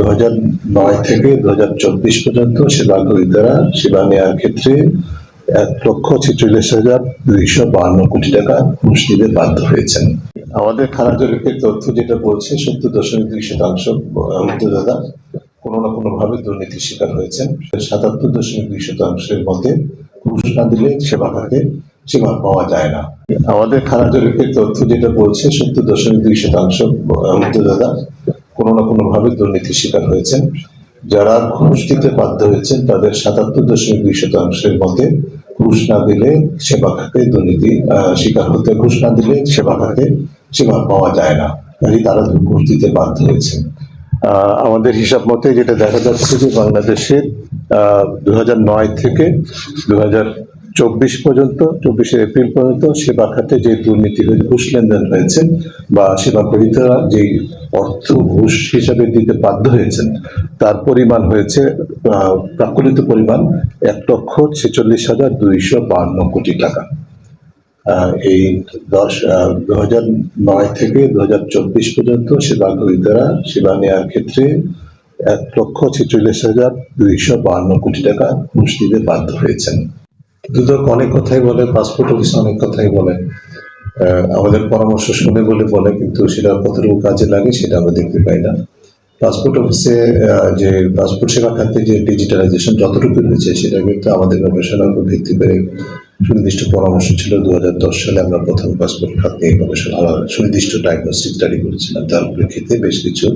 দু থেকে দু পর্যন্ত সেবা গ্রহীতারা সেবা নেওয়ার ক্ষেত্রে এক লক্ষ ছেচল্লিশ হাজার দুইশো বান্ন কোটি টাকা ঘুষ দিতে বাধ্য হয়েছেন। আমাদের খারাপ জরিপের তথ্য যেটা বলছে, সত্তর দশমিক দুই শতাংশ উত্তরদাতা কোনো না কোনো ভাবে দুর্নীতির শিকার হয়েছেন। সাতাত্তর দশমিক দুই শতাংশের মধ্যে ঘুষ না দিলে সেবা খাতে সেবা পাওয়া যায় না। আমাদের খারাপ জরিপের তথ্য যেটা বলছে, সত্তর দশমিক দুই শতাংশ উত্তরদাতা কোনো না কোনো ভাবে দুর্নীতির শিকার হয়েছেন। যারা ঘুষ দিতে বাধ্য হয়েছেন তাদের সাতাত্তর দশমিক দুই শতাংশের মধ্যে ঘুষ না দিলে সেবা খাতে দুর্নীতি শিকার হতে ঘুষ না দিলে সেবা খাতে সেবা পাওয়া যায় না। কাজে তারা ঘুষ দিতে বাধ্য হয়েছেন। আহ, আমাদের হিসাব মতে যেটা দেখা যাচ্ছে যে বাংলাদেশের দু নয় থেকে দু হাজার চব্বিশ পর্যন্ত, চব্বিশে এপ্রিল পর্যন্ত সেবা খাতে যে দুর্নীতি হয়ে ঘুষ লেনদেন হয়েছে বা সেবা গ্রহীতারা যে অর্থ ঘুষ হিসাবে দিতে বাধ্য হয়েছেন, তার পরিমাণ হয়েছে প্রাকলিত পরিমাণ এক লক্ষ ছেচল্লিশ হাজার দুইশো বান্ন কোটি টাকা। এই দশ দু হাজার নয় থেকে দু হাজার চব্বিশ পর্যন্ত সেবা গ্রহীতারা সেবা নেওয়ার ক্ষেত্রে এক লক্ষ ছেচল্লিশ হাজার দুইশো বান্ন কোটি টাকা ঘুষ দিতে বাধ্য হয়েছেন। দুদক অনেক কথাই বলে পাসপোর্ট অফিস অনেক কথাই বলে। আমাদের পরামর্শ শুনে বলে বলে, কিন্তু সেটা কতটুকু কাজে লাগে সেটা আমরা দেখতে পাই না। পাসপোর্ট অফিসে যে পাসপোর্ট সেবা খাতে যে ডিজিটালাইজেশন যতটুকু হয়েছে, সেটা কিন্তু আমাদের গবেষণার উপর ভিত্তি করে সুনির্দিষ্ট পরামর্শ ছিল। দু হাজার দশ সালে আমরা প্রথম পাসপোর্ট খাত নিয়ে গবেষণা সুনির্দিষ্ট ডায়াগনস্টিক স্টাডি করেছিলাম। তার প্রেক্ষিতে বেশ কিছু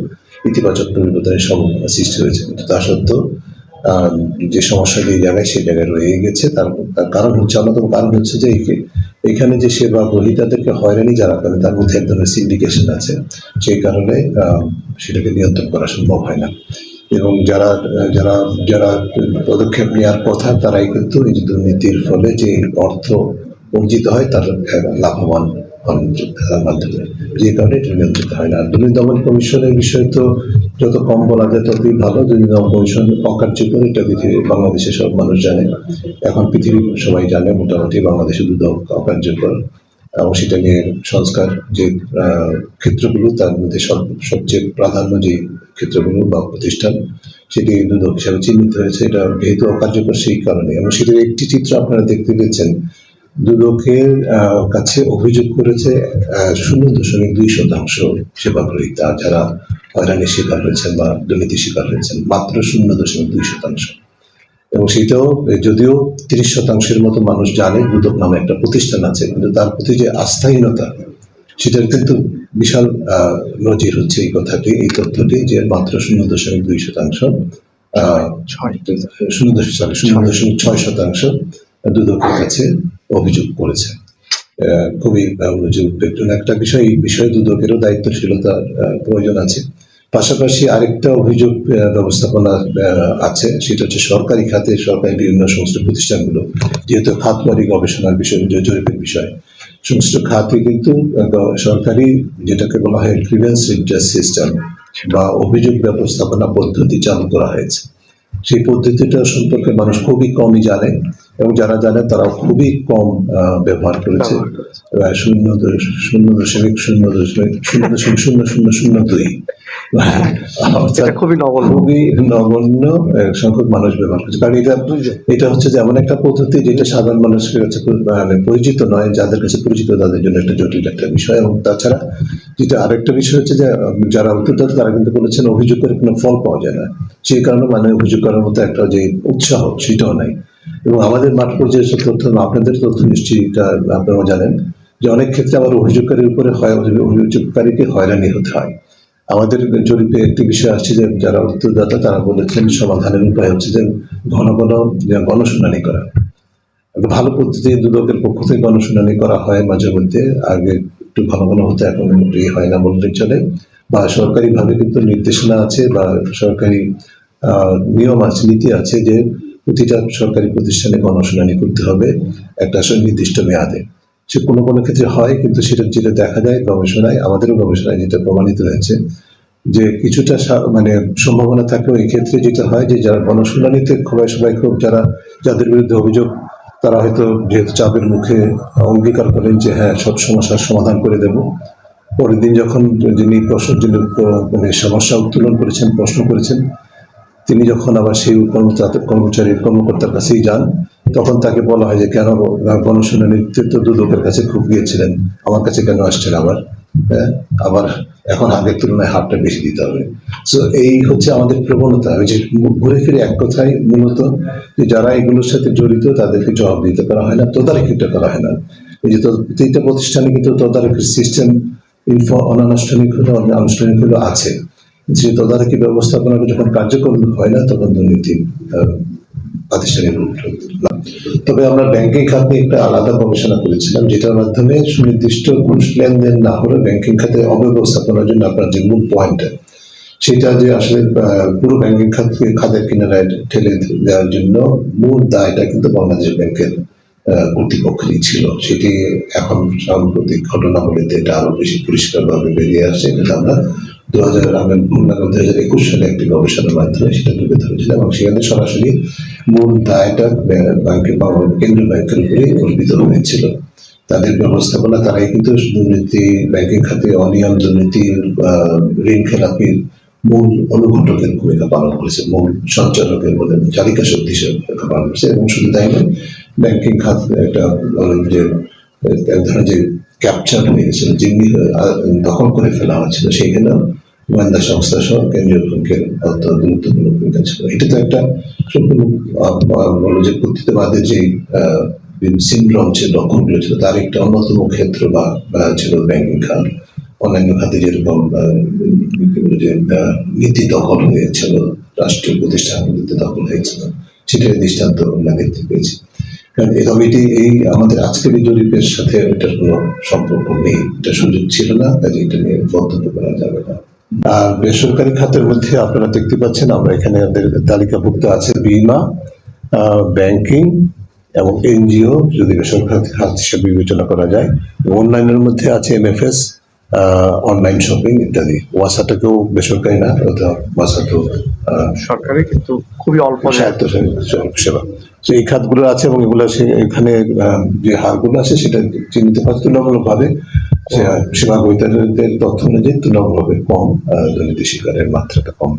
ইতিবাচক পরিবর্তনের সম্ভাবনা সৃষ্টি হয়েছে। কিন্তু তা সত্ত্বেও যে সমস্যা যে জায়গায় সেই জায়গায় রয়ে গেছে। তার তার কারণ হচ্ছে অন্যতম কারণ হচ্ছে যে এখানে যে সেবা গ্রহীতাদেরকে হয়রানি যারা করে তার মধ্যে এক ধরনের সিন্ডিকেশন আছে। সেই কারণে সেটাকে নিয়ন্ত্রণ করা সম্ভব হয় না। এবং যারা যারা যারা পদক্ষেপ নেওয়ার কথা, তারাই কিন্তু এই দুর্নীতির ফলে যে অর্থ অর্জিত হয়, তার লাভবান হন মাধ্যমে। যে কারণে এটা নিয়ন্ত্রিত হয় না। দুর্নীতি দমন কমিশনের বিষয় তো যত কম বলা যায় ততই ভালো। দুর্নীতি দমন কমিশন অকার্যকর এটা পৃথিবীর, বাংলাদেশের সব মানুষ জানে। এখন পৃথিবীর সবাই জানে মোটামুটি বাংলাদেশে দুদক অকার্যকর। এবং সেটা নিয়ে সংস্কার যে ক্ষেত্রগুলো, তার মধ্যে সব- সবচেয়ে প্রাধান্য যে ক্ষেত্রগুলো বা প্রতিষ্ঠান, সেটি দুদক হিসাবে চিহ্নিত হয়েছে। এটা যেহেতু অকার্যকর সেই কারণে। এবং সেটার একটি চিত্র আপনারা দেখতে পেয়েছেন। দুদকের কাছে অভিযোগ করেছে শূন্য দশমিক দুই শতাংশ সেবা গ্রহীতা যারা হয়রানির শিকার হয়েছেন বা দুর্নীতি শিকার হয়েছেন মাত্র শূন্য দশমিক দুই শতাংশ। এবং সেটাও যদিও তিরিশ শতাংশের মতো মানুষ জানে দুদক নামে একটা প্রতিষ্ঠান আছে কিন্তু তার প্রতি যে আস্থাহীনতা সেটার কিন্তু বিশাল আহ, নজির হচ্ছে এই কথাটি এই তথ্যটি যে মাত্র শূন্য দশমিক দুই শতাংশ আহ, শূন্য দশমিক শূন্য দশমিক ছয় শতাংশ দুদকের কাছে অভিযোগ করেছে। খুবই আহ, যে উদ্বেগজনক। একটা বিষয় বিষয়ে দুদকেরও দায়িত্বশীলতার প্রয়োজন আছে। পাশাপাশি আরেকটা অভিযোগ ব্যবস্থাপনা আছে। সেটা হচ্ছে সরকারি খাতে সরকারি বিভিন্ন সংশ্লিষ্ট প্রতিষ্ঠানগুলো যেহেতু খাতবাড়ি গবেষণার বিষয় জরিপের বিষয় সংশ্লিষ্ট খাতে কিন্তু সরকারি যেটাকে বলা হয় গ্রিভেন্স রিডার সিস্টেম বা অভিযোগ ব্যবস্থাপনা পদ্ধতি চালু করা হয়েছে। সেই পদ্ধতিটা সম্পর্কে মানুষ খুবই কমই জানে। এবং যারা জানে তারা খুবই কম ব্যবহার করেছে। শূন্য শূন্য দশমিক শূন্য দশমিক শূন্য দশমিক শূন্য শূন্য শূন্য দুই। খুবই নগণ্য। সংখ্যক মানুষ ব্যবহার করছে। কারণ এটা এটা হচ্ছে যে এমন একটা পদ্ধতি যেটা সাধারণ মানুষের কাছে মানে পরিচিত নয় যাদের কাছে পরিচিত তাদের জন্য একটা জটিল একটা বিষয়। এবং তাছাড়া যেটা আরেকটা বিষয় হচ্ছে যে যারা উত্তরদাতা তারা কিন্তু বলেছেন অভিযোগ করে কোনো ফল পাওয়া যায় না। সেই কারণে মানে অভিযোগ করার মতো একটা যে উৎসাহ সেটাও নাই। এবং আমাদের মাঠ পর্যায়ে যে তথ্য আপনাদের তথ্য নিশ্চয়ই এটা আপনারাও জানেন যে অনেক ক্ষেত্রে আমার অভিযোগকারীর উপরে হয়, অভিযোগকারীকে হয়রানি হতে হয়। আমাদের জরিপে একটি বিষয় আসছে যে যারা উত্তরদাতা, তারা বলেছেন সমাধানের উপায় হচ্ছে যে ঘন ঘন গণশুনানি করা। ভালো পদ্ধতি দুদকের পক্ষ থেকে গণশুনানি করা হয় মাঝে মধ্যে। আগে একটু ঘন ঘন হতে, এখন ইয়ে হয় না বললে চলে। বা সরকারিভাবে কিন্তু নির্দেশনা আছে বা সরকারি নিয়ম আছে, নীতি আছে যে প্রতিটা সরকারি প্রতিষ্ঠানে গণশুনানি করতে হবে, একটা নির্দিষ্ট মেয়াদে। সে কোনো কোনো ক্ষেত্রে হয়, কিন্তু সেটা যেটা দেখা যায় গবেষণায়, আমাদেরও গবেষণায় যেটা প্রমাণিত হয়েছে, যে কিছুটা মানে সম্ভাবনা থাকলেও এই ক্ষেত্রে যেটা হয় যে যারা গণশুনানিতে সবাই সবাই খুব, যারা, যাদের বিরুদ্ধে অভিযোগ, তারা হয়তো যেহেতু চাপের মুখে অঙ্গীকার করেন যে হ্যাঁ সব সমস্যার সমাধান করে দেব। পরের দিন যখন যিনি প্রশ্ন, যিনি মানে সমস্যা উত্তোলন করেছেন, প্রশ্ন করেছেন তিনি যখন আবার সেই কর্মচারী কর্মকর্তার কাছেই যান, তখন তাকে বলা হয় যে, কেন গণশুনানির তো দুদকের কাছে খুব গিয়েছিলেন, আমার কাছে কেন আসছেন আবার? হ্যাঁ আবার এখন আগের তুলনায় হারটা বেশি দিতে হবে। সো এই হচ্ছে আমাদের প্রবণতা, ওই যে ঘুরে ফিরে এক কথাই মূলত যে, যারা এগুলোর সাথে জড়িত, তাদেরকে জবাব দিতে করা হয় না তদারকিটা করা হয় না। এই যে প্রতিটা প্রতিষ্ঠানে কিন্তু তদারকির সিস্টেম অনানুষ্ঠানিক হলো, আনুষ্ঠানিক হলো, আছে। যে তদারকি ব্যবস্থাপনাটা যখন কার্যকর হয় না, তখন দুর্নীতি প্রাতিষ্ঠানিক রূপ তবে আমরা ব্যাংকিং খাত একটা আলাদা গবেষণা করেছিলাম, যেটার মাধ্যমে সুনির্দিষ্ট ঘুষ লেনদেন না হলে ব্যাংকিং খাতে অব্যবস্থাপনার জন্য আপনার যে মূল পয়েন্টটা সেটা যে আসলে পুরো ব্যাংকিং খাতকে খাদের কিনারায় ঠেলে দেওয়ার জন্য মূল দায়টা কিন্তু বাংলাদেশ ব্যাংকের কর্তৃপক্ষেরই ছিল। সেটি এখন সাম্প্রতিক ঘটনাবলীতে এটা আরও বেশি পরিষ্কারভাবে বেরিয়ে আসছে এটা আমরা একুশ সালে একটি গবেষণার মাধ্যমে সেটা তুলে ধরেছিলাম এবং সেখানে সরাসরি মূল দায়টা কেন্দ্রীয় ব্যাংকের হয়েছিল। তাদের ব্যবস্থাপনা, তারাই কিন্তু দুর্নীতি ব্যাংকিং খাতে অনিয়ম, দুর্নীতি ঋণ খেলাপির মূল অনুঘটকের ভূমিকা পালন করেছে, মূল সঞ্চালকের মধ্যে চালিকা শক্তি হিসেবে পালন করেছে এবং শুধু তাই নয় ব্যাংকিং খাত একটা যে, এক ধরনের যে ক্যাপচার হয়ে গেছিল যেমনি দখল করে ফেলা হয়েছিল সেইখানে গোয়েন্দা সংস্থা সহ কেন্দ্রীয় ব্যাংকের অত্যন্ত গুরুত্বপূর্ণ ভূমিকা ছিল। এটা তো একটা সম্পূর্ণ বলো যে কর্তৃত্ববাদের যে সিন্ড্রোম ছিল লক্ষণগুলো ছিল, তার একটা অন্যতম ক্ষেত্র বা ছিল ব্যাংকিং খাত। অন্যান্য খাতে যেরকম যে নীতি দখল হয়েছিল, রাষ্ট্রীয় প্রতিষ্ঠানগুলিতে দখল হয়েছিল, সেটার দৃষ্টান্ত আমরা দেখতে পেয়েছি। কারণ তবে এটি এই আমাদের আজকের জরিপের সাথে এটার কোনো সম্পর্ক নেই। এটা সুযোগ ছিল না, কাজে এটা নিয়ে মন্তব্য করা যাবে না। আর বেসরকারি খাতের মধ্যে আপনারা দেখতে পাচ্ছেন আমরা এখানে তালিকাভুক্ত আছে বিমা ব্যাংকিং এবং এনজিও যদি বেসরকারি খাত হিসেবে বিবেচনা করা যায়। অনলাইনের মধ্যে আছে এমএফএস অনলাইন শপিং ইত্যাদি। ওয়াসাটাকেও বেসরকারি না ওয়াসাটাও সরকারি কিন্তু খুবই অল্প জায়গা সেবা। তো এই খাতগুলো আছে এবং এগুলো এখানে যে হারগুলো আছে সেটা চিহ্নিত করা তুলনামূলকভাবে সীমা গ্রহীতাদের তথ্য অনুযায়ী তুলনামূলকভাবে কম দুর্নীতি শিকারের মাত্রাটা কম।